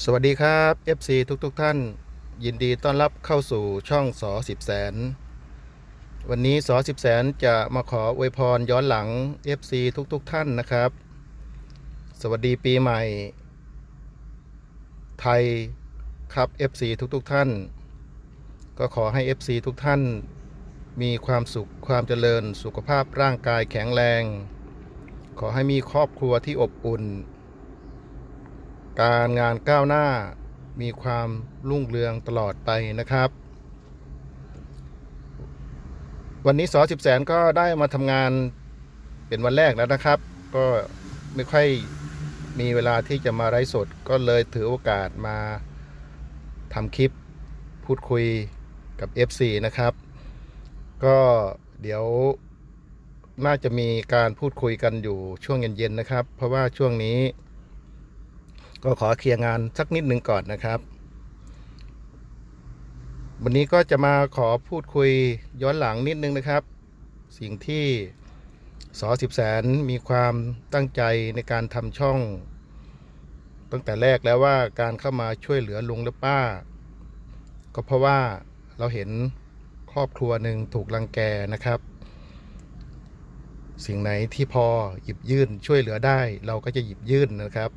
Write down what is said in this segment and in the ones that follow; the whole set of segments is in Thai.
สวัสดีครับ FC ทุกๆทท่าน ยินดีต้อนรับเข้าสู่ช่องสอสิบแสน วันนี้สอสิบแสนจะมาขออวยพรย้อนหลัง FC ทุกๆทท่านนะครับ สวัสดีปีใหม่ ไทยครับ FC ทุกๆทท่าน ก็ขอให้ FC ทุกท่าน มีความสุขความเจริญสุขภาพร่างกายแข็งแรง ขอให้มีครอบครัวที่อบอุ่น การงานก้าวหน้ามีความรุ่งเรืองตลอดไปนะครับ วันนี้สอสิบแสนก็ได้มาทำงานเป็นวันแรกแล้วนะครับ ก็ไม่ค่อยมีเวลาที่จะมาไลฟ์สดก็เลยถือโอกาสมาทำคลิปพูดคุยกับ FC นะครับ ก็เดี๋ยวน่าจะมีการพูดคุยกันอยู่ช่วงเย็นๆนะครับ เพราะว่าช่วงนี้ ก็ขอเคลียร์งานสักนิดหนึ่งก่อนนะครับ วันนี้ก็จะมาขอพูดคุยย้อนหลังนิดนึงนะครับ สิ่งที่สอสิบแสนมีความตั้งใจในการทำช่อง ตั้งแต่แรกแล้วว่าการเข้ามาช่วยเหลือลุงและป้า ก็เพราะว่าเราเห็นครอบครัวหนึ่งถูกรังแกนะครับ สิ่งไหนที่พอหยิบยื่นช่วยเหลือได้ เราก็จะหยิบยื่นนะครับ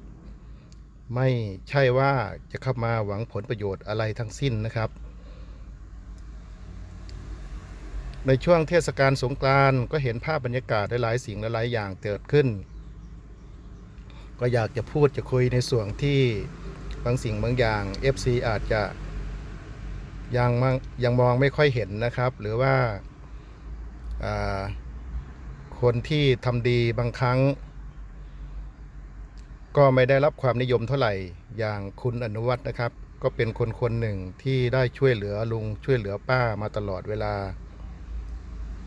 ไม่ใช่ว่าจะเข้ามาหวังผลประโยชน์อะไรทั้งสิ้นนะครับ ในช่วงเทศกาลสงกรานต์ก็เห็นภาพบรรยากาศหลายๆสิ่งหลายๆอย่างเกิดขึ้น ก็อยากจะพูดจะคุยในส่วนที่บางสิ่งบางอย่าง FC อาจจะยังยังมองไม่ค่อยเห็นนะครับ หรือว่าอ่าคนที่ทำดีบางครั้ง ก็ไม่ได้รับความนิยมเท่าไหร่อย่างคุณอนุวัฒน์นะครับ ก็เป็นคนคนหนึ่งที่ได้ช่วยเหลือลุงช่วยเหลือป้ามาตลอดเวลา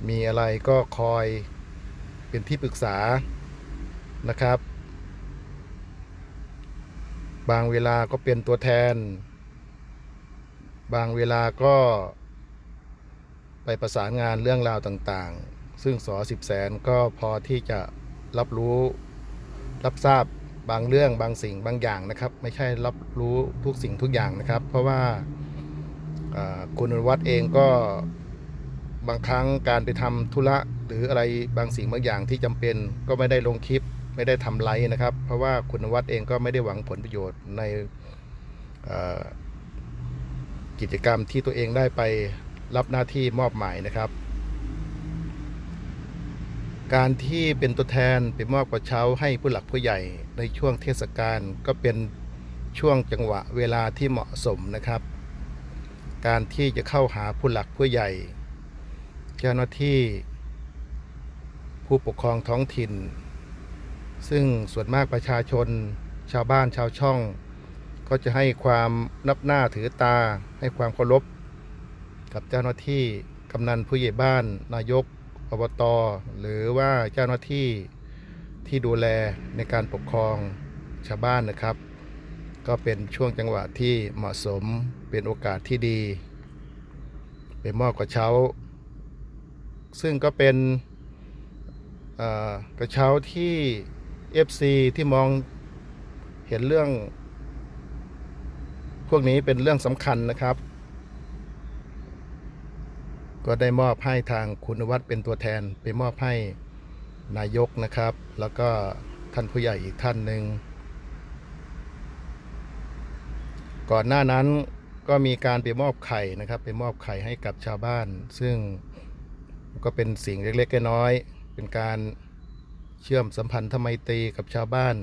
มีอะไรก็คอยเป็นที่ปรึกษานะครับ บางเวลาก็เป็นตัวแทน บางเวลาก็ไปประสานงานเรื่องราวต่างๆ ซึ่งสอสิบแสนก็พอที่จะรับรู้รับทราบ บางเรื่องบางสิ่งบางอย่างนะครับ ไม่ใช่รับรู้ทุกสิ่งทุกอย่างนะครับ เพราะว่าคุณนวัฒน์เองก็บางครั้งการไปทำธุระหรืออะไรบางสิ่งบางอย่างที่จำเป็นก็ไม่ได้ลงคลิปไม่ได้ทำไลฟ์นะครับ เพราะว่าคุณนวัฒน์เองก็ไม่ได้หวังผลประโยชน์ในกิจกรรมที่ตัวเองได้ไปรับหน้าที่มอบหมายนะครับ การที่เป็นตัวแทนไปมอบกระเช้าให้ผู้หลักผู้ใหญ่ในช่วงเทศกาลก็เป็นช่วงจังหวะเวลาที่เหมาะสมนะครับ การที่จะเข้าหาผู้หลักผู้ใหญ่ เจ้าหน้าที่ ผู้ปกครองท้องถิ่น ซึ่งส่วนมากประชาชน ชาวบ้านชาวช่อง ก็จะให้ความนับหน้าถือตาให้ความเคารพ กับเจ้าหน้าที่กำนันผู้ใหญ่บ้านนายก อบตหรือว่าเจ้าหน้าที่ที่ดูแลในการปกครองชาวบ้านนะครับ ก็เป็นช่วงจังหวะที่เหมาะสมเป็นโอกาสที่ดี เป็นมอบกระเช้า ซึ่งก็เป็นอ่อกระเช้าที่ FC ที่มองเห็นเรื่อง พวกนี้เป็นเรื่องสำคัญนะครับ ก็ได้มอบให้ทางคุณวัฒน์เป็นตัวแทนไปมอบให้นายกนะครับ แล้วก็ท่านผู้ใหญ่อีกท่านหนึ่งก่อนหน้านั้นก็มีการไปมอบไข่นะครับ ไปมอบไข่ให้กับชาวบ้าน ซึ่งก็เป็นสิ่งเล็กๆน้อยๆเป็นการเชื่อมสัมพันธไมตรีกับชาวบ้าน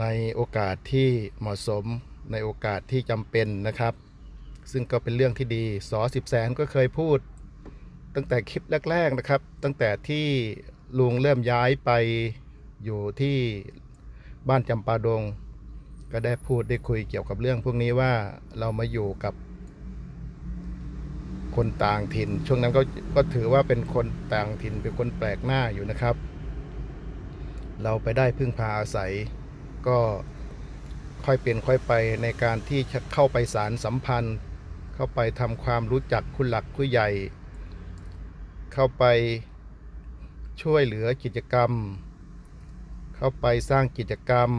ในโอกาสที่เหมาะสมในโอกาสที่จำเป็นนะครับ ซึ่งก็เป็นเรื่องที่ดีสอสิบแสนก็เคยพูด ตั้งแต่คลิปแรก ๆนะครับ ตั้งแต่ที่ลุงเริ่มย้ายไปอยู่ที่บ้านจำปาดง ก็ได้พูดได้คุยเกี่ยวกับเรื่องพวกนี้ว่าเรามาอยู่กับ คนต่างถิ่น ช่วงนั้นก็ก็ถือว่าเป็นคนต่างถิ่นเป็นคนแปลกหน้าอยู่นะครับ เราไปได้พึ่งพาอาศัย ก็ค่อยเป็นค่อยไปในการที่จะเข้าไปสารสัมพันธ์ เข้าไปทำความรู้จักคุณหลักผู้ใหญ่ เข้าไปช่วยเหลือกิจกรรม เข้าไปสร้างกิจกรรม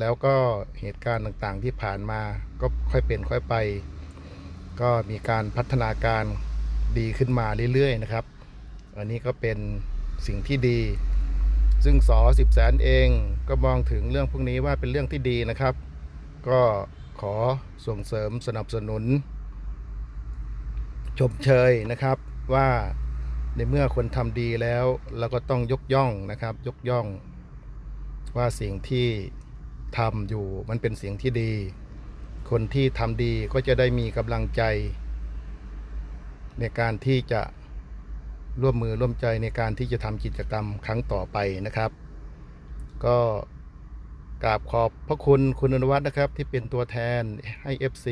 แล้วก็เหตุการณ์ต่างๆที่ผ่านมาก็ค่อยเป็นค่อยไป ก็มีการพัฒนาการดีขึ้นมาเรื่อยๆนะครับ อันนี้ก็เป็นสิ่งที่ดี ซึ่งสอสิบแสนเองก็มองถึงเรื่องพวกนี้ว่าเป็นเรื่องที่ดีนะครับ ก็ ขอส่งเสริมสนับสนุน ชมเชยนะครับว่าในเมื่อคนทำดีแล้วเราก็ต้องยกย่องนะครับ ยกย่อง ว่าสิ่งที่ทำอยู่มันเป็นสิ่งที่ดี คนที่ทำดีก็จะได้มีกำลังใจ ในการที่จะร่วมมือร่วมใจในการที่จะทำกิจกรรมครั้งต่อไปนะครับ ก็ กราบขอบพระคุณคุณอนุวัฒน์นะครับ ที่เป็นตัวแทนให้ FC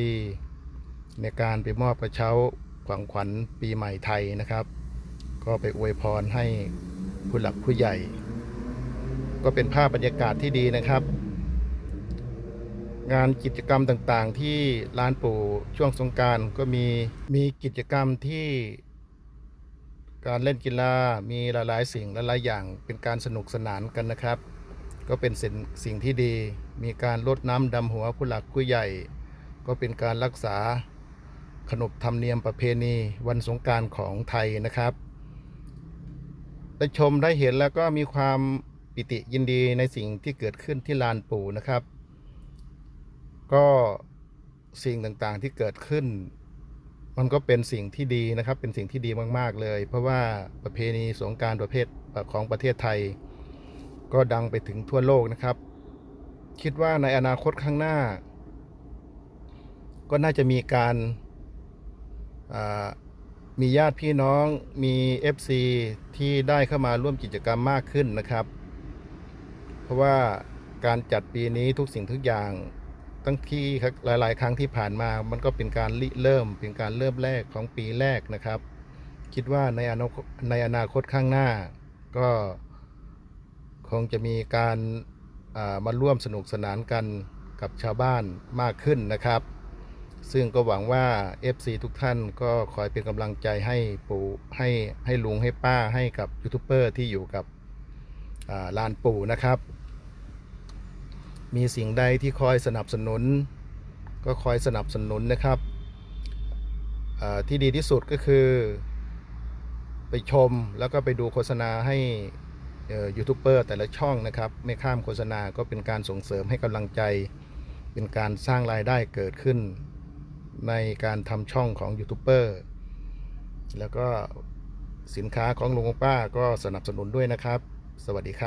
ในการไปมอบกระเช้าขวัญขวัญปีใหม่ไทยนะครับ ก็ไปอวยพรให้ผู้หลักผู้ใหญ่ ก็เป็นภาพบรรยากาศที่ดีนะครับ งานกิจกรรมต่างๆ ที่ลานปู่ช่วงสงการก็มีมีกิจกรรมที่การเล่นกีฬามีหลายๆ สิ่งหลายๆอย่างเป็นการสนุกสนานกันนะครับ ก็เป็นสิ่งสิ่งที่ดี มีการลดน้ำดำหัวผู้หลักผู้ใหญ่ ก็เป็นการรักษาขนบธรรมเนียมประเพณีวันสงการของไทยนะครับได้ชมได้เห็นแล้วก็มีความปิติยินดีในสิ่งที่เกิดขึ้นที่ลานปู่นะครับ ก็สิ่งต่างๆที่เกิดขึ้น มันก็เป็นสิ่งที่ดีนะครับ เป็นสิ่งที่ดีมาก ๆ เลย เพราะว่าประเพณีสงการประเภทของประเทศไทย ก็ดังไปถึงทั่วโลกนะครับ คิดว่าในอนาคตข้างหน้า ก็น่าจะมีการามีญาติพี่น้องมี FC ที่ได้เข้ามาร่วมกิจกรรมมากขึ้นนะครับ เพราะว่าการจัดปีนี้ทุกสิ่งทุกอย่างตั้งที่หลาย ๆ ครั้งที่ผ่านมา มันก็เป็นการริเริ่มเป็นการเริ่มแรกของปีแรกนะครับ คิดว่าในอนาคตในอนาคตข้างหน้า ก็ คงจะมีการมาร่วมสนุกสนานกันกับชาวบ้านมากขึ้นนะครับ ซึ่งก็หวังว่า FC ทุกท่านก็คอยเป็นกำลังใจให้ปู่ให้ให้ลุงให้ป้าให้กับยูทูบเบอร์ที่อยู่กับลานปู่นะครับ มีสิ่งใดที่คอยสนับสนุน ก็คอยสนับสนุนนะครับที่ดีที่สุดก็คือ ไปชมแล้วก็ไปดูโฆษณาให้ ยูทูบเบอร์แต่ละช่องนะครับ ไม่ข้ามโฆษณาก็เป็นการส่งเสริมให้กำลังใจ เป็นการสร้างรายได้เกิดขึ้น ในการทำช่องของยูทูบเบอร์แล้วก็สินค้าของลุงป้าก็สนับสนุนด้วยนะครับ สวัสดีครับ